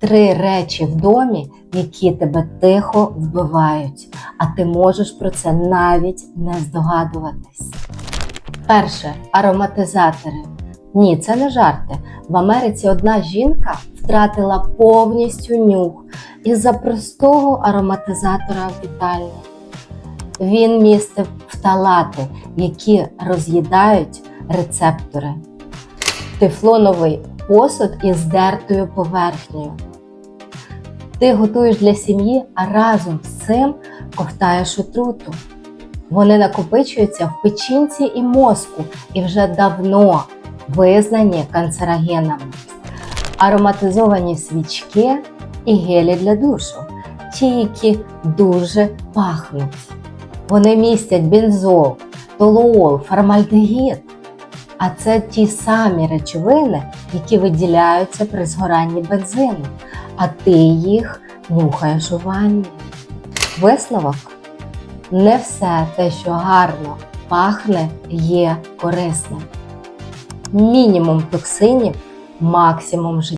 Три речі в домі, які тебе тихо вбивають, а ти можеш про це навіть не здогадуватись. Перше ароматизатори. Ні, це не жарти. В Америці одна жінка втратила повністю нюх із-за простого ароматизатора в вітальні. Він містив фталати, які роз'їдають рецептори. Тефлоновий посуд із здертою поверхнею. Ти готуєш для сім'ї, а разом з цим ковтаєш отруту. Вони накопичуються в печінці і мозку і вже давно визнані канцерогенами. Ароматизовані свічки і гелі для душу, ті, які дуже пахнуть. Вони містять бензол, толуол, формальдегід. А це ті самі речовини, які виділяються при згоранні бензину, а ти їх нюхаєш у ванні. Висновок не все те, що гарно пахне, є корисним. Мінімум токсинів, максимум життя.